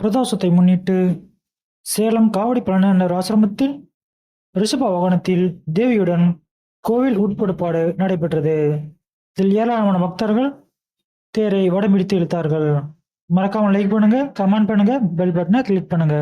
பிரதோஷத்தை முன்னிட்டு சேலம் காவடி பழனர் ஆசிரமத்தில் ரிஷப வாகனத்தில் தேவியுடன் கோவில் உட்படுப்பாடு நடைபெற்றது. இதில் ஏராளமான பக்தர்கள் தேரை வடம்பிடித்து இழுத்தார்கள். மறக்காமல் லைக் பண்ணுங்க கமெண்ட் பண்ணுங்க பெல் பட்டனை கிளிக் பண்ணுங்க.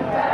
Santa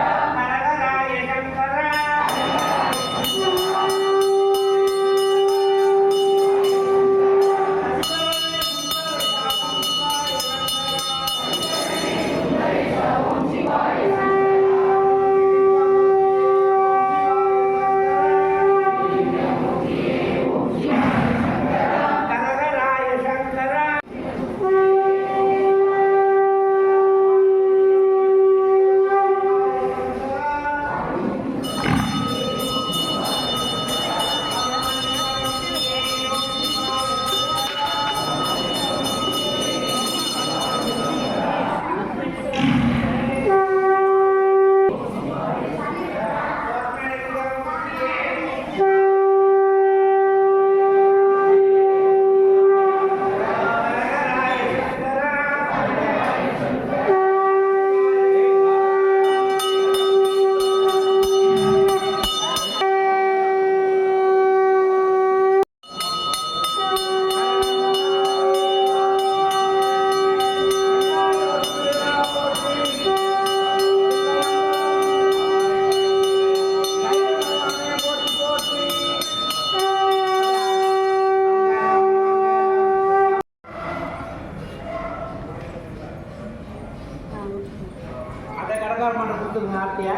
அதை கடற்கார மன்றம் கொடுத்துருங்க ஆர்த்தியா.